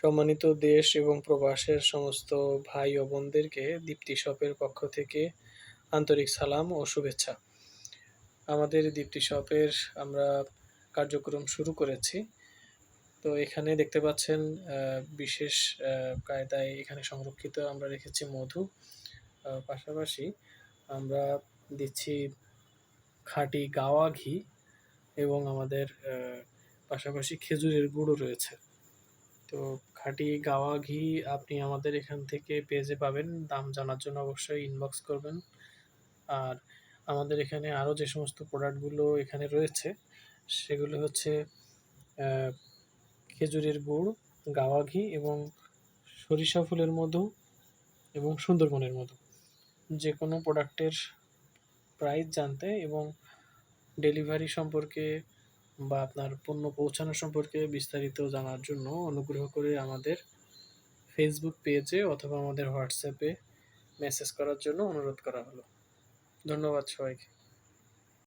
সম্মানিত দেশ এবং প্রবাসের সমস্ত ভাই ও বোনদেরকে দীপ্তি শপের পক্ষ থেকে আন্তরিক সালাম ও শুভেচ্ছা। আমাদের দীপ্তি শপের আমরা কার্যক্রম শুরু করেছি। তো এখানে দেখতে পাচ্ছেন বিশেষ কায়দায় এখানে সংরক্ষিত আমরা রেখেছি মধু। পাশাপাশি আমরা দিচ্ছি খাঁটি গাওয়া ঘি। এবং আমাদের পাশাপাশি খেজুরের গুঁড়ো রয়েছে। তো খাঁটি গাওয়া ঘি আপনি আমাদের এখান থেকে পেজে পাবেন। দাম জানার জন্য অবশ্যই ইনবক্স করবেন। আর আমাদের এখানে আরও যে সমস্ত প্রোডাক্টগুলো এখানে রয়েছে, সেগুলো হচ্ছে খেজুরের গুড়, গাওয়া ঘি এবং সরিষা ফুলের মধু এবং সুন্দরবনের মধু। যে কোনো প্রোডাক্টের প্রাইস জানতে এবং ডেলিভারি সম্পর্কে বা আপনার পণ্য পৌঁছানো সম্পর্কে বিস্তারিত জানার জন্য অনুগ্রহ করে আমাদের ফেসবুক পেজে অথবা আমাদের হোয়াটসঅ্যাপে মেসেজ করার জন্য অনুরোধ করা হলো। ধন্যবাদ সবাইকে।